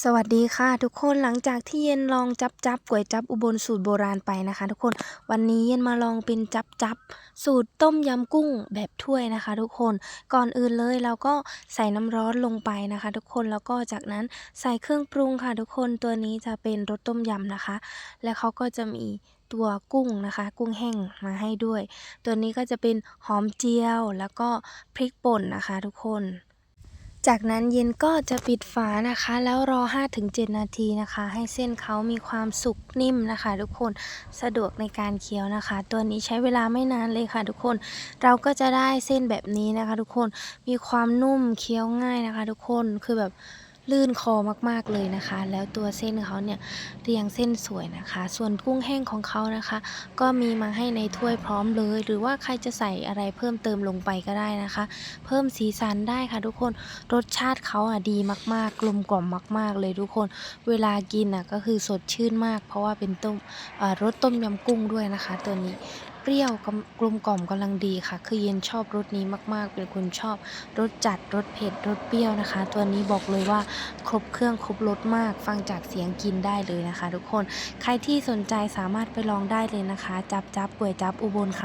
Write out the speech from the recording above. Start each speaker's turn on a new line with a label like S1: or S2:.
S1: สวัสดีค่ะทุกคนหลังจากที่เย็นลองจับจับก๋วยจับอุบลสูตรโบราณไปนะคะ ทุกคนวันนี้เย็นมาลองเป็นจับจับสูตรต้มยำกุ้งแบบถ้วยนะคะ ทุกคนก่อนอื่นเลยเราก็ใส่น้ำร้อนลงไปนะคะ ทุกคนแล้วก็จากนั้นใส่เครื่องปรุงค่ะ ทุกคนตัวนี้จะเป็นรสต้มยำนะคะ แล้วเขาก็จะมีตัวกุ้งนะคะ กุ้งแห้งมาให้ด้วย ตัวนี้ก็จะเป็นหอมเจียวแล้วก็พริกป่นนะคะ ทุกคน จากนั้นเย็นก็จะปิดฝานะคะ แล้วรอ 5-7 นาทีนะคะ ให้เส้นเขามีความสุกนิ่มนะคะ ทุกคนสะดวกในการเคี้ยวนะคะ ตัวนี้ใช้เวลาไม่นานเลยค่ะ ทุกคนเราก็จะได้เส้นแบบนี้นะคะ ทุกคนมีความนุ่มเคี้ยวง่ายนะคะ ทุกคนคือแบบ ลื่นคอมากๆเลยนะคะ แล้วตัวเส้นเขาเนี่ยเรียงเส้นสวยนะคะ ส่วนกุ้งแห้งของเขานะคะ ก็มีมาให้ในถ้วยพร้อมเลย หรือว่าใครจะใส่อะไรเพิ่มเติมลงไปก็ได้นะคะ เพิ่มสีสันได้ค่ะทุกคนรสชาติเขาอะดีมากๆ กลมกล่อมมาก ๆ เลยทุกคน เวลากินอะก็คือสดชื่นมาก เพราะว่าเป็นต้มรสต้มยำกุ้งด้วยนะคะ ตัวนี้ เปรี้ยวกลมกล่อมกำลังดีค่ะ คือเย็นชอบรสนี้มาก ๆ เป็นคนชอบรสจัดรสเผ็ดรสเปรี้ยวนะคะ ตัวนี้บอกเลยว่าครบเครื่องครบรสมากฟังจากเสียงกินได้เลยนะคะ ทุกคนใครที่สนใจสามารถไปลองได้เลยนะคะ จับจับก๋วยจับอุบลค่ะ